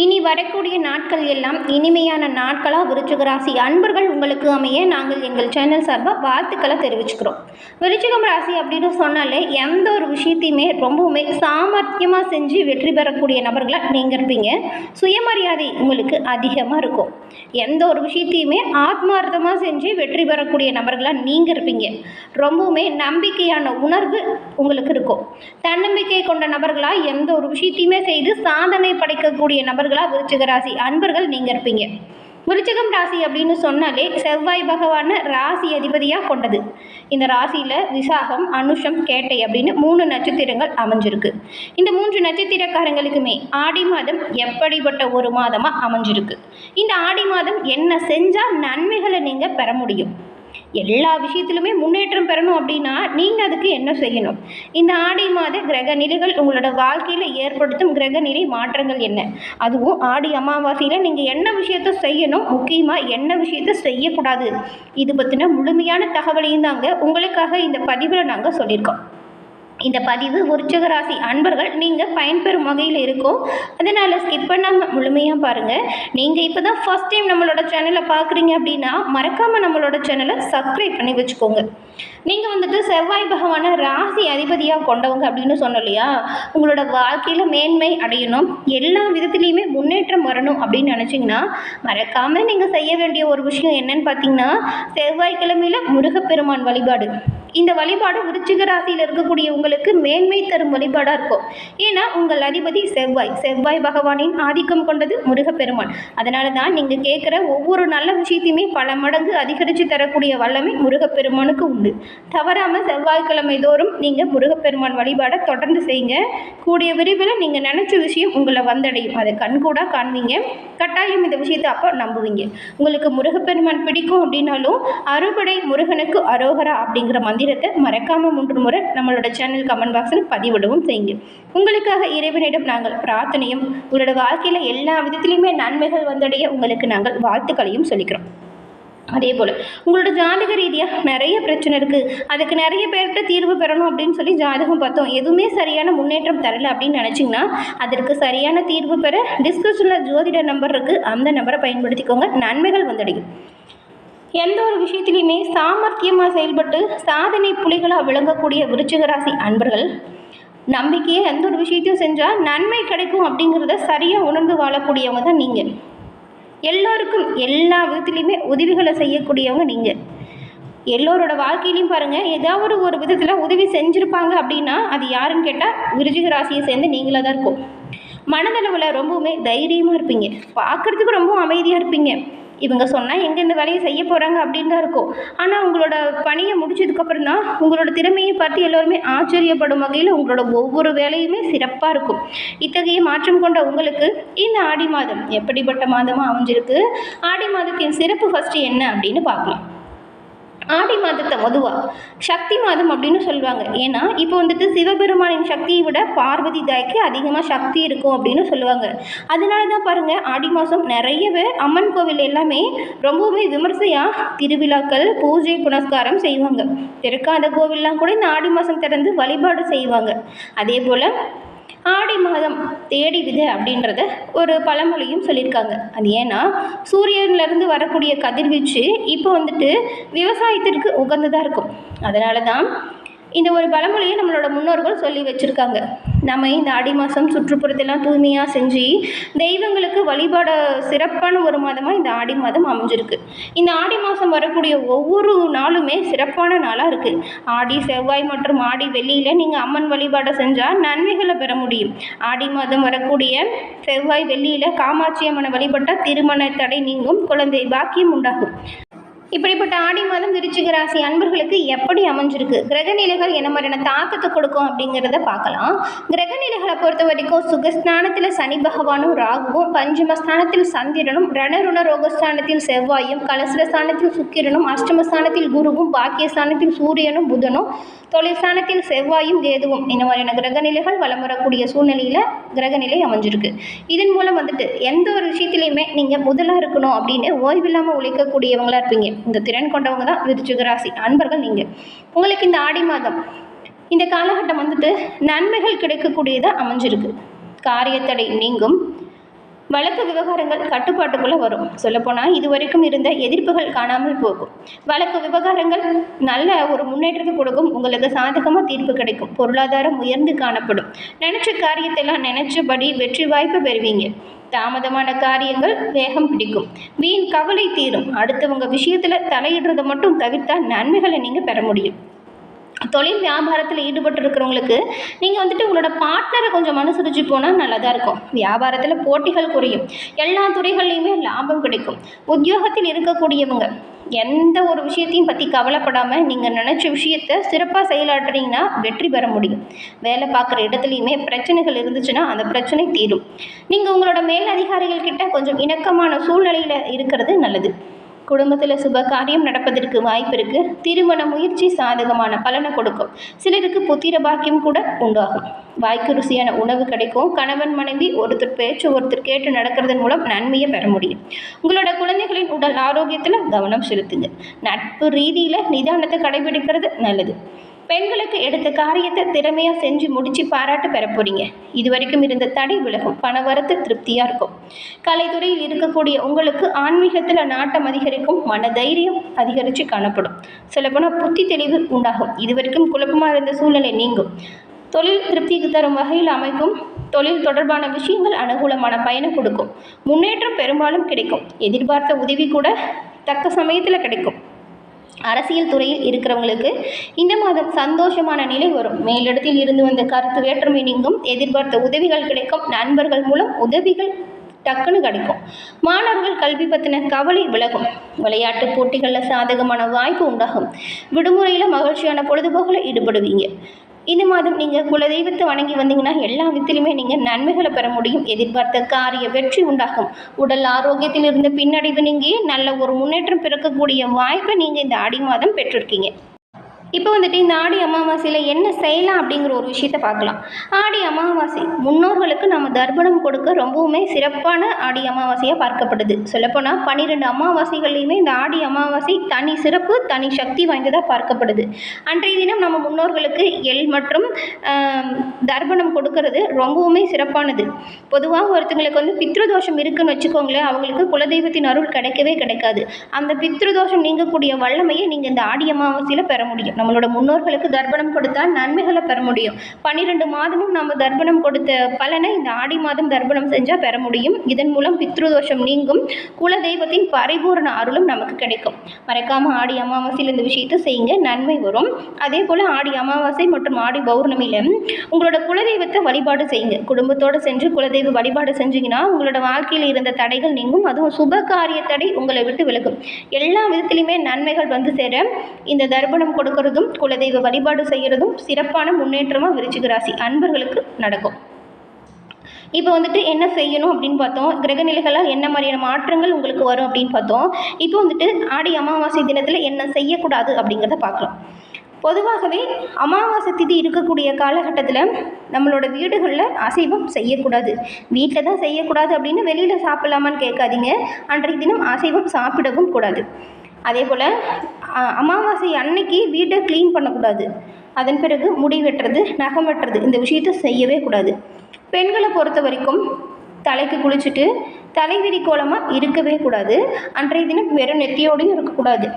இனி வரக்கூடிய நாட்கள் எல்லாம் இனிமையான நாட்களாக விருச்சிக ராசி அன்பர்கள் உங்களுக்கு அமைய நாங்கள் எங்கள் சேனல் சார்பாக வாழ்த்துக்களை தெரிவிச்சுக்கிறோம். விருச்சிகம் ராசி அப்படின்னு சொன்னாலே எந்த ஒரு விஷயத்தையுமே ரொம்பவுமே சாமர்த்தியமாக செஞ்சு வெற்றி பெறக்கூடிய நபர்களாக நீங்கள் இருப்பீங்க. சுயமரியாதை உங்களுக்கு அதிகமாக இருக்கும். எந்த ஒரு விஷயத்தையுமே ஆத்மார்த்தமாக செஞ்சு வெற்றி பெறக்கூடிய நபர்களாக நீங்கள் இருப்பீங்க. ரொம்பவுமே நம்பிக்கையான உணர்வு உங்களுக்கு இருக்கும். தன்னம்பிக்கை கொண்ட நபர்களாக எந்த ஒரு விஷயத்தையுமே செய்து சாதனை படைக்கக்கூடிய நபர்களாக விருச்சிக ராசி? அன்பர்கள் நீங்கள் இருப்பீங்க. விருச்சிகம் ராசி அப்படின்னு சொன்னாலே செவ்வாய் பகவான ராசி அதிபதியாக கொண்டது. இந்த ராசியில் விசாகம் அனுஷம் கேட்டை அப்படின்னு மூணு நட்சத்திரங்கள் அமைஞ்சிருக்கு. இந்த மூன்று நட்சத்திரக்காரங்களுக்குமே ஆடி மாதம் எப்படிப்பட்ட ஒரு மாதமாக அமைஞ்சிருக்கு? இந்த ஆடி மாதம் என்ன செஞ்சால் நன்மைகளை நீங்கள் பெற முடியும்? எல்லா விஷயத்திலுமே முன்னேற்றம் பெறணும் அப்படின்னா நீங்கள் அதுக்கு என்ன செய்யணும்? இந்த ஆடி மாத கிரக நிலைகள் உங்களோட வாழ்க்கையில் ஏற்படுத்தும் கிரக நிலை மாற்றங்கள் என்ன? அதுவும் ஆடி அமாவாசையில் நீங்கள் என்ன விஷயத்த செய்யணும்? முக்கியமாக என்ன விஷயத்த செய்யக்கூடாது? இது பற்றின முழுமையான தகவலையும் தாங்க உங்களுக்காக இந்த பதிவில் நாங்கள் சொல்லியிருக்கோம். இந்த பதிவு விருச்சிக ராசி அன்பர்கள் நீங்கள் பயன்பெறும் வகையில் இருக்கும். அதனால் ஸ்கிப் பண்ணாமல் முழுமையாக பாருங்கள் நீங்கள் இப்போ தான் ஃபஸ்ட் டைம் நம்மளோட சேனலை பார்க்குறீங்க அப்படின்னா மறக்காமல் நம்மளோட சேனலை சப்ஸ்கிரைப் பண்ணி வச்சுக்கோங்க. நீங்கள் வந்துட்டு செவ்வாய் பகவான ராசி அதிபதியாக கொண்டவங்க அப்படின்னு சொன்னோம் இல்லையா? உங்களோட வாழ்க்கையில் மேன்மை அடையணும். எல்லா விதத்துலேயுமே முன்னேற்றம் வரணும் அப்படின்னு நினச்சிங்கன்னா மறக்காமல் நீங்கள் செய்ய வேண்டிய ஒரு விஷயம் என்னன்னு பார்த்தீங்கன்னா செவ்வாய்க்கிழமையில் முருகப்பெருமான் வழிபாடு. இந்த வழிபாடு விருச்சிக ராசியில் இருக்கக்கூடிய உங்களுக்கு மேன்மை தரும் வழிபாடாக இருக்கும். ஏன்னா உங்கள் அதிபதி செவ்வாய். செவ்வாய் பகவானின் ஆதிக்கம் கொண்டது முருகப்பெருமான். அதனால தான் நீங்கள் கேட்குற ஒவ்வொரு நல்ல விஷயத்தையுமே பல மடங்கு அதிகரித்து தரக்கூடிய வல்லமை முருகப்பெருமானுக்கு உண்டு. தவறாமல் செவ்வாய்க்கிழமை தோறும் நீங்கள் முருகப்பெருமான் வழிபாடை தொடர்ந்து செய்யுங்க. கூடிய விரைவில் நீங்கள் நினச்ச விஷயம் உங்களை வந்தடையும். அதை கண்கூடாக காண்பீங்க. கட்டாயம் இந்த விஷயத்தை அப்போ நம்புவீங்க. உங்களுக்கு முருகப்பெருமான் பிடிக்கும் அப்படின்னாலும் அறுபடை முருகனுக்கு அரோகரா அப்படிங்கிற மந்திரத்தை மறக்காமல் மூன்று முறை நம்மளோட சேனல் கமெண்ட் பாக்ஸில் பதிவிடவும் செய்யுங்க. உங்களுக்காக இறைவனிடம் நாங்கள் பிரார்த்தனையும் உங்களோட வாழ்க்கையில் எல்லா விதத்திலையுமே நன்மைகள் வந்தடைய உங்களுக்கு நாங்கள் வாழ்த்துக்களையும் சொல்லிக்கிறோம். அதே போல் உங்களோட ஜாதக ரீதியாக நிறைய பிரச்சனை இருக்குது அதுக்கு நிறைய பேர்கிட்ட தீர்வு பெறணும் அப்படின்னு சொல்லி ஜாதகம் பார்த்தோம். எதுவுமே சரியான முன்னேற்றம் தரல அப்படின்னு நினச்சிங்கன்னா அதற்கு சரியான தீர்வு பெற டிஸ்கிரிப்ஷனில் ஜோதிட நம்பர் இருக்குது அந்த நம்பரை பயன்படுத்திக்கோங்க. நன்மைகள் வந்தடையும். எந்த ஒரு விஷயத்துலையுமே சாமர்த்தியமாக செயல்பட்டு சாதனை புலிகளாக விளங்கக்கூடிய விருச்சிகராசி அன்பர்கள் நம்பிக்கையை எந்த ஒரு விஷயத்தையும் செஞ்சால் நன்மை கிடைக்கும் அப்படிங்கிறத சரியாக உணர்ந்து வாழக்கூடியவங்க தான் நீங்கள் எல்லோருக்கும் எல்லா விதத்துலேயுமே உதவிகளை செய்யக்கூடியவங்க நீங்கள் எல்லோரோட வாழ்க்கையிலையும் பாருங்கள் ஏதாவது ஒரு விதத்தில் உதவி செஞ்சுருப்பாங்க அப்படின்னா அது யாருன்னு கேட்டால் விருச்சிக ராசியை சேர்ந்து நீங்களாக தான் இருக்கும். மனதளவில் ரொம்பவுமே தைரியமாக இருப்பீங்க. பார்க்குறதுக்கு ரொம்ப அமைதியாக இருப்பீங்க. இவங்க சொன்னால் எங்கே இந்த வேலையை செய்ய போகிறாங்க அப்படின்னு தான் இருக்கும். ஆனால் உங்களோட பணியை முடிச்சதுக்கப்புறம் தான் உங்களோட திறமையை பார்த்து எல்லோருமே ஆச்சரியப்படும் வகையில் உங்களோட ஒவ்வொரு வேலையுமே சிறப்பாக இருக்கும். இத்தகைய மாற்றம் கொண்ட உங்களுக்கு இந்த ஆடி மாதம் எப்படிப்பட்ட மாதமாக அமைஞ்சிருக்கு? ஆடி மாதத்தின் சிறப்பு ஃபஸ்ட்டு என்ன அப்படின்னு பார்க்கலாம். ஆடி மாதத்தை பொதுவாக சக்தி மாதம் அப்படின்னு சொல்லுவாங்க. ஏன்னா இப்போ வந்துட்டு சிவபெருமானின் சக்தியை விட பார்வதி தாய்க்கு அதிகமாக சக்தி இருக்கும் அப்படின்னு சொல்லுவாங்க. அதனால தான் பாருங்கள் ஆடி மாதம் நிறையவே அம்மன் கோவில் எல்லாமே ரொம்பவுமே விமர்சையாக திருவிழாக்கள் பூஜை புனஸ்காரம் செய்வாங்க. திறக்காத கோவில்லாம் கூட இந்த ஆடி மாதம் திறந்து வழிபாடு செய்வாங்க. அதே போல் ஆடி மாதம் தேடி விதை அப்படின்றத ஒரு பழமொழியும் சொல்லியிருக்காங்க. அது ஏன்னா சூரியன்லேருந்து வரக்கூடிய கதிர்வீச்சு இப்போ வந்துட்டு விவசாயத்திற்கு உகந்ததாக இருக்கும். அதனால தான் இந்த ஒரு பழமொழியை நம்மளோட முன்னோர்கள் சொல்லி வச்சுருக்காங்க. நம்ம இந்த ஆடி மாதம் சுற்றுப்புறத்தெல்லாம் தூய்மையாக செஞ்சு தெய்வங்களுக்கு வழிபாட சிறப்பான ஒரு மாதமாக இந்த ஆடி மாதம் அமைஞ்சிருக்கு. இந்த ஆடி மாதம் வரக்கூடிய ஒவ்வொரு நாளுமே சிறப்பான நாளாக இருக்குது ஆடி செவ்வாய் மற்றும் ஆடி வெள்ளியில் நீங்கள் அம்மன் வழிபாடை செஞ்சால் நன்மைகளை பெற முடியும். ஆடி மாதம் வரக்கூடிய செவ்வாய் வெள்ளியில் காமாட்சி அம்மனை வழிபட்டால் திருமண தடை நீங்கும். குழந்தை பாக்கியம் உண்டாகும். இப்படிப்பட்ட ஆடி மாதம் விருச்சிக ராசி அன்பர்களுக்கு எப்படி அமைஞ்சிருக்கு? கிரகநிலைகள் என்ன மாதிரியான தாக்கத்தை கொடுக்கும் அப்படிங்கிறத பார்க்கலாம். கிரகநிலைகளை பொறுத்த வரைக்கும் சுகஸ்தானத்தில் சனி பகவானும் ராகுவும் பஞ்சமஸ்தானத்தில் சந்திரனும் ரணருண ரோகஸ்தானத்தில் செவ்வாயும் கலசரஸ்தானத்தில் சுக்கிரனும் அஷ்டமஸ்தானத்தில் குருவும் பாக்கியஸ்தானத்தில் சூரியனும் புதனும் தொலைஸ்தானத்தில் செவ்வாயும் கேதுவும் இந்த மாதிரியான கிரகநிலைகள் வலம் வரக்கூடிய சூழ்நிலையில் கிரகநிலை அமைஞ்சிருக்கு. இதன் மூலம் வந்துட்டு எந்த ஒரு விஷயத்துலையுமே நீங்கள் முதலாக இருக்கணும் அப்படின்னு ஓய்வில்லாமல் உழைக்கக்கூடியவங்களா இருப்பீங்க. இந்த திறன் கொண்டவங்க தான் விருச்சிக ராசி. அன்பர்கள் நீங்கள் உங்களுக்கு இந்த ஆடி மாதம் இந்த காலகட்டம் வந்துட்டு நன்மைகள் கிடைக்கக்கூடியதாக அமைஞ்சிருக்கு. காரியத்தடை நீங்கும். வழக்கு விவகாரங்கள் கட்டுப்பாட்டுக்குள்ளே வரும். சொல்லப்போனால் இது வரைக்கும் இருந்த எதிர்ப்புகள் காணாமல் போகும். வழக்கு விவகாரங்கள் நல்ல ஒரு முன்னேற்றத்தை கொடுக்கும். உங்களுக்கு சாதகமாக தீர்ப்பு கிடைக்கும். பொருளாதாரம் உயர்ந்து காணப்படும். நினச்ச காரியத்தெல்லாம் நினச்சபடி வெற்றி வாய்ப்பு பெறுவீங்க. தாமதமான காரியங்கள் வேகம் பிடிக்கும். வீண் கவலை தீரும். அடுத்தவங்க விஷயத்தில் தலையிடுறதை மட்டும் தவிர்த்தால் நன்மைகளை நீங்கள் பெற முடியும். தொழில் வியாபாரத்தில் ஈடுபட்டு இருக்கிறவங்களுக்கு நீங்கள் வந்துட்டு உங்களோட பார்ட்னரை கொஞ்சம் மனுசரிச்சு போனால் நல்லதாக இருக்கும். வியாபாரத்தில் போட்டிகள் குறையும். எல்லா துறைகள்லையுமே லாபம் கிடைக்கும். உத்தியோகத்தில் இருக்கக்கூடியவங்க எந்த ஒரு விஷயத்தையும் பற்றி கவலைப்படாமல் நீங்கள் நினச்ச விஷயத்த சிறப்பாக செயலாற்றுறீங்கன்னா வெற்றி பெற முடியும். வேலை பார்க்குற இடத்துலையுமே பிரச்சனைகள் இருந்துச்சுன்னா அந்த பிரச்சனை தீரும். நீங்கள் உங்களோட மேல் அதிகாரிகள் கிட்ட கொஞ்சம் இணக்கமான சூழ்நிலையில் இருக்கிறது நல்லது. குடும்பத்தில் சுப காரியம் நடப்பதற்கு வாய்ப்பு இருக்கு. திருமண முயற்சி சாதகமான பலனை கொடுக்கும். சிலருக்கு புத்திர பாக்கியம் கூட உண்டாகும். வாய்க்கு ருசியான உணவு கிடைக்கும். கணவன் மனைவி ஒருத்தர் பேச்சு ஒருத்தர் கேட்டு நடக்கிறதன் மூலம் நன்மையை பெற முடியும். உங்களோட குழந்தைகளின் உடல் ஆரோக்கியத்தில் கவனம் செலுத்துங்க. நட்பு ரீதியில் நிதானத்தை கடைபிடிக்கிறது நல்லது. பெண்களுக்கு எடுத்த காரியத்தை திறமையாக செஞ்சு முடித்து பாராட்டு பெற போகிறீங்க இது வரைக்கும் இருந்த தடை விலகும். பணவரத்து திருப்தியாக இருக்கும். கலைத்துறையில் இருக்கக்கூடிய உங்களுக்கு ஆன்மீகத்தில் நாட்டம் அதிகரிக்கும் மன தைரியம் அதிகரித்து காணப்படும். சொல்லப்போனால் புத்தி தெளிவு உண்டாகும். இது வரைக்கும் குழப்பமாக இருந்த சூழ்நிலை நீங்கும். தொழில் திருப்திக்கு தரும் வகையில் அமைக்கும். தொழில் தொடர்பான விஷயங்கள் அனுகூலமான பயனை கொடுக்கும். முன்னேற்றம் பெரும்பாலும் கிடைக்கும். எதிர்பார்த்த உதவி கூட தக்க சமயத்தில் கிடைக்கும். அரசியல் துறையில் இருக்கிறவங்களுக்கு இந்த மாதம் சந்தோஷமான நிலை வரும். மேலிடத்தில் இருந்து வந்த கருத்து வேற்றுமை நீங்கும். எதிர்பார்த்த உதவிகள் கிடைக்கும். நண்பர்கள் மூலம் உதவிகள் டக்குன்னு கிடைக்கும். மாணவர்கள் கல்வி பற்றின கவலை விலகும். விளையாட்டு போட்டிகளில் சாதகமான வாய்ப்பு உண்டாகும். விடுமுறையில் மகிழ்ச்சியான பொழுதுபோக்கில் ஈடுபடுவீங்க. இந்த மாதம் நீங்கள் குலதெய்வத்தை வணங்கி வந்தீங்கன்னா எல்லா விதத்திலுமே நீங்கள் நன்மைகளை பெற முடியும். எதிர்பார்த்த காரிய வெற்றி உண்டாகும். உடல் ஆரோக்கியத்தில் இருந்த பின்னடைவு நீங்கி நல்ல ஒரு முன்னேற்றம் பிறக்கக்கூடிய வாய்ப்பை நீங்கள் இந்த ஆடி மாதம் பெற்றிருக்கீங்க. இப்போ வந்துட்டு இந்த ஆடி அமாவாசையில் என்ன செய்யலாம் அப்படிங்கிற ஒரு விஷயத்த பார்க்கலாம். ஆடி அமாவாசை முன்னோர்களுக்கு நம்ம தர்ப்பணம் கொடுக்க ரொம்பவுமே சிறப்பான ஆடி அமாவாசையாக பார்க்கப்படுது. சொல்லப்போனால் பன்னிரெண்டு அமாவாசைகள்லையுமே இந்த ஆடி அமாவாசை தனி சிறப்பு தனி சக்தி வாய்ந்ததாக பார்க்கப்படுது. அன்றைய தினம் நம்ம முன்னோர்களுக்கு எள் மற்றும் தர்ப்பணம் கொடுக்கறது ரொம்பவுமே சிறப்பானது. பொதுவாக ஒருத்தங்களுக்கு வந்து பித்ருதோஷம் இருக்குன்னு வச்சுக்கோங்களேன் அவங்களுக்கு குலதெய்வத்தின் அருள் கிடைக்கவே கிடைக்காது. அந்த பித்ருதோஷம் நீங்கக்கூடிய வல்லமையை நீங்கள் இந்த ஆடி அமாவாசையில் பெற முடியும். நம்மளோட முன்னோர்களுக்கு தர்ப்பணம் கொடுத்தால் நன்மைகளை பெற முடியும். பன்னிரெண்டு மாதமும் நம்ம தர்ப்பணம் கொடுத்த பலனை இந்த ஆடி மாதம் தர்ப்பணம் செஞ்சால் பெற முடியும். இதன் மூலம் பித்ருதோஷம் நீங்கும். குலதெய்வத்தின் பரிபூரண அருளும் நமக்கு கிடைக்கும். மறக்காமல் ஆடி அமாவாசையில் இந்த விஷயத்தை செய்யுங்க. நன்மை வரும். அதே போல் ஆடி அமாவாசை மற்றும் ஆடி பௌர்ணமியில் உங்களோட குலதெய்வத்தை வழிபாடு செய்யுங்க. குடும்பத்தோடு சென்று குலதெய்வ வழிபாடு செஞ்சீங்கன்னா உங்களோட வாழ்க்கையில் இருந்த தடைகள் நீங்கும். அதுவும் சுப காரிய தடை உங்களை விட்டு விலகும். எல்லா விதத்திலையுமே நன்மைகள் வந்து சேர இந்த தர்ப்பணம் போகிறதும் குலதெய்வ வழிபாடு செய்கிறதும் சிறப்பான முன்னேற்றமாக விருச்சிக ராசி அன்பர்களுக்கு நடக்கும். இப்போ வந்துட்டு என்ன செய்யணும் அப்படின்னு பார்த்தோம். கிரகநிலைகளால் என்ன மாதிரியான மாற்றங்கள் உங்களுக்கு வரும் அப்படின்னு பார்த்தோம். இப்போ வந்துட்டு ஆடி அமாவாசை தினத்தில் என்ன செய்யக்கூடாது அப்படிங்கிறத பார்க்கலாம். பொதுவாகவே அமாவாசை திதி இருக்கக்கூடிய காலகட்டத்தில் நம்மளோட வீடுகளில் அசைவம் செய்யக்கூடாது. வீட்டில் தான் செய்யக்கூடாது அப்படின்னு வெளியில் சாப்பிடலாமான்னு கேட்காதீங்க. அன்றைய தினம் அசைவம் சாப்பிடவும் கூடாது. அதே போல் அமாவாசை அன்னைக்கு வீட்டை க்ளீன் பண்ணக்கூடாது. அதன் பிறகு முடி வெட்டுறது நகம் வெட்டுறது இந்த விஷயத்தை செய்யவே கூடாது. பெண்களை பொறுத்த வரைக்கும் தலைக்கு குளிச்சுட்டு தலைவிரி கோலமாக இருக்கவே கூடாது. அன்றைய தினம் வெறும் நெத்தியோடையும் இருக்கக்கூடாது.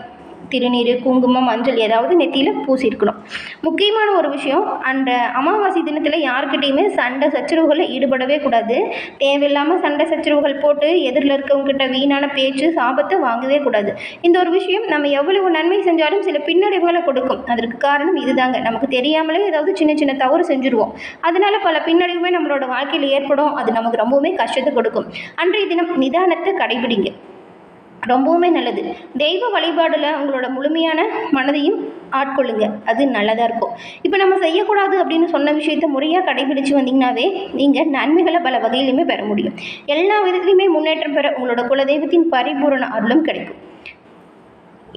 திருநீர் குங்குமம் மஞ்சள் ஏதாவது நெத்தியில் பூசியிருக்கணும். முக்கியமான ஒரு விஷயம் அந்த அமாவாசை தினத்தில் யாருக்கிட்டேயுமே சண்டை சச்சரவுகளில் ஈடுபடவே கூடாது. தேவையில்லாமல் சண்டை சச்சரவுகள் போட்டு எதிரில் இருக்கவங்ககிட்ட வீணான பேச்சு சாபத்தை வாங்கவே கூடாது. இந்த ஒரு விஷயம் நம்ம எவ்வளவு நன்மை செஞ்சாலும் சில பின்னடைவுகளை கொடுக்கும். அதற்கு காரணம் இதுதாங்க. நமக்கு தெரியாமலே ஏதாவது சின்ன சின்ன தவறு செஞ்சுருவோம். அதனால பல பின்னடைவுமே நம்மளோட வாழ்க்கையில் ஏற்படும். அது நமக்கு ரொம்பவுமே கஷ்டத்தை கொடுக்கும். அன்றைய தினம் நிதானத்தை கடைபிடிங்க. ரொம்பவுமே நல்லது. தெய்வ வழிபாடில் உங்களோட முழுமையான மனதையும் ஆட்கொள்ளுங்க. அது நல்லதாக இருக்கும். இப்போ நம்ம செய்யக்கூடாது அப்படின்னு சொன்ன விஷயத்தை முறையாக கடைபிடிச்சு வந்தீங்கன்னாவே நீங்கள் நன்மைகளை பல வகையிலுமே பெற முடியும். எல்லா விதத்துலையுமே முன்னேற்றம் பெற உங்களோட குலதெய்வத்தின் பரிபூரண அருளும் கிடைக்கும்.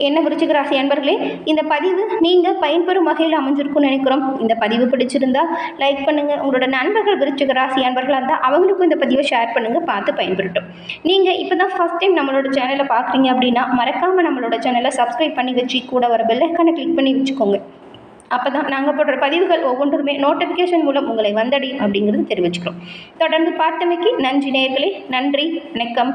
என்ன விருச்சிக ராசி அன்பர்களே இந்த பதிவு நீங்கள் பயன்பெறும் வகையில் அமைஞ்சிருக்கும்னு நினைக்கிறோம். இந்த பதிவு பிடிச்சிருந்தா லைக் பண்ணுங்கள் உங்களோட நண்பர்கள் விருச்சிக ராசி அன்பர்களாக இருந்தால் அவங்களுக்கும் இந்த பதிவை ஷேர் பண்ணுங்கள் பார்த்து பயன்பெறட்டும். நீங்கள் இப்போ தான் ஃபஸ்ட் டைம் நம்மளோட சேனலை பார்க்குறீங்க அப்படின்னா மறக்காமல் நம்மளோட சேனலை சப்ஸ்கிரைப் பண்ணி வச்சு கூட வர பெல்லைக்கான கிளிக் பண்ணி வச்சுக்கோங்க. அப்போ தான் நாங்கள் போடுற பதிவுகள் ஒவ்வொன்றுமே நோட்டிஃபிகேஷன் மூலம் உங்களை வந்தடையும் அப்படிங்கிறது தெரிவிச்சுக்கிறோம். தொடர்ந்து பார்த்தமைக்கு நன்றி நேயர்களே. நன்றி. வணக்கம்.